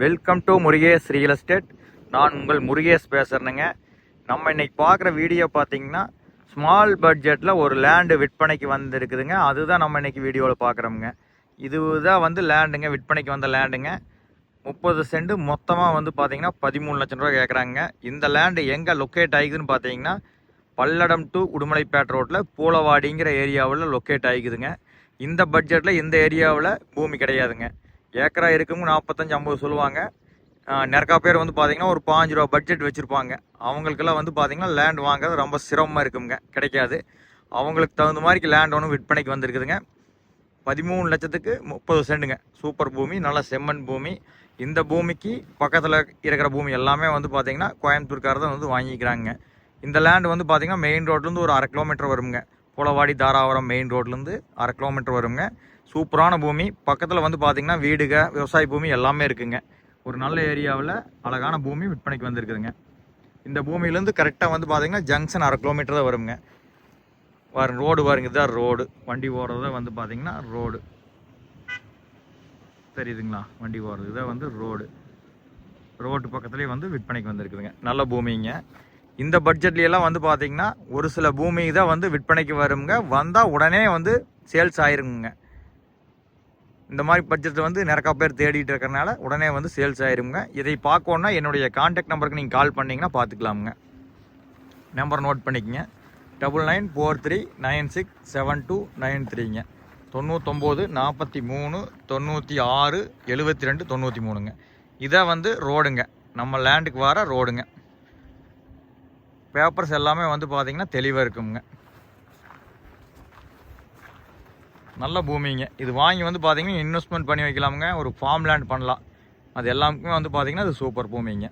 Welcome to Murugesh real estate நான் உங்கள் முருகேஷ் பேசுகிறேனுங்க நம்ம இன்னைக்கு பார்க்குற வீடியோ பார்த்தீங்கன்னா ஸ்மால் பட்ஜெட்டில் ஒரு லேண்டு விற்பனைக்கு வந்திருக்குதுங்க. அதுதான் நம்ம இன்றைக்கி வீடியோவில் பார்க்குறோமுங்க. இதுதான் வந்து லேண்டுங்க விற்பனைக்கு வந்த லேண்டுங்க முப்பது சென்ட் மொத்தமாக வந்து பார்த்தீங்கன்னா பதிமூணு லட்சம் ரூபா கேட்குறாங்க இந்த லேண்டு எங்கே லொக்கேட் ஆகிக்குதுன்னு பார்த்தீங்கன்னா பல்லடம் டு உடுமலைப்பேட்டை ரோட்டில் பூலவாடிங்கிற ஏரியாவில் லொக்கேட் ஆகிக்குதுங்க இந்த பட்ஜெட்டில் இந்த ஏரியாவில் பூமி கிடையாதுங்க. ஏக்கரா இருக்குங்க நாற்பத்தஞ்சு ஐம்பது சொல்லுவாங்க. ஆஹ் நிறையா பேர் வந்து பார்த்திங்கன்னா ஒரு பாஞ்சு ரூபா பட்ஜெட் வச்சுருப்பாங்க. அவங்களுக்கெல்லாம் வந்து பார்த்திங்கன்னா லேண்ட் வாங்குறது ரொம்ப சிரமமாக இருக்குங்க கிடைக்காது. அவங்களுக்கு தகுந்த மாதிரி லேண்ட் ஒன்று விற்பனைக்கு வந்திருக்குதுங்க. பதிமூணு லட்சத்துக்கு முப்பது சென்ட்டுங்க. சூப்பர் பூமி நல்ல செம்மண் பூமி. இந்த பூமிக்கு பக்கத்தில் இருக்கிற பூமி எல்லாமே வந்து பார்த்திங்கன்னா கோயம்புத்தூர்காரர் தான் வந்து வாங்கிக்கிறாங்க. இந்த லேண்ட் வந்து பார்த்தீங்கன்னா மெயின் ரோட்லேருந்து ஒரு அரை கிலோமீட்டர் வருங்க புலவாடி தாராபுரம் மெயின் ரோட்லேருந்து அரை கிலோமீட்டர் வருங்க சூப்பரான பூமி. பக்கத்தில் வந்து பார்த்தீங்கன்னா வீடுக விவசாய பூமி எல்லாமே இருக்குங்க. ஒரு நல்ல ஏரியாவில் அழகான பூமி விற்பனைக்கு வந்திருக்குதுங்க. இந்த பூமியிலேருந்து கரெக்டாக வந்து பார்த்தீங்கன்னா ஜங்ஷன் அரை கிலோமீட்டர் தான் வருங்க. பாருங்க ரோடு பாருங்க இதுதான் ரோடு வண்டி ஓடுறத வந்து பார்த்தீங்கன்னா ரோடு தெரியுதுங்களா? வண்டி ஓடுறது இதான் வந்து ரோடு ரோட்டு பக்கத்துலேயே வந்து விற்பனைக்கு வந்திருக்குதுங்க. நல்ல பூமிங்க. இந்த பட்ஜெட்லையெல்லாம் வந்து பார்த்தீங்கன்னா ஒரு சில பூமி தான் வந்து விற்பனைக்கு வருங்க. வந்தால் உடனே வந்து சேல்ஸ் ஆயிருங்க. இந்த மாதிரி பட்ஜெட் வந்து நிறைய பேர் தேடிட்டு இருக்கறனால உடனே வந்து சேல்ஸ் ஆயிருங்க. இதை பார்க்கணுன்னா என்னுடைய கான்டாக்ட் நம்பருக்கு நீங்கள் கால் பண்ணீங்கன்னா பார்த்துக்கலாமுங்க. நம்பர் நோட் பண்ணிக்கங்க. Double nine four three nine six seven two nine த்ரீங்க தொண்ணூத்தொம்போது நாற்பத்தி மூணு தொண்ணூற்றி ஆறு எழுபத்தி ரெண்டு தொண்ணூற்றி மூணுங்க இதை வந்து ரோடுங்க நம்ம லேண்டுக்கு வர ரோடுங்க பேப்பர்ஸ் எல்லாமே வந்து பார்த்தீங்கன்னா தெளிவாக இருக்குங்க. நல்ல பூமிங்க. இது வாங்கி வந்து பார்த்தீங்கன்னா இன்வெஸ்ட்மெண்ட் பண்ணி வைக்கலாமுங்க. ஒரு ஃபார்ம் லேண்ட் பண்ணலாம். அது எல்லாமே வந்து பார்த்தீங்கன்னா அது சூப்பர் பூமிங்க.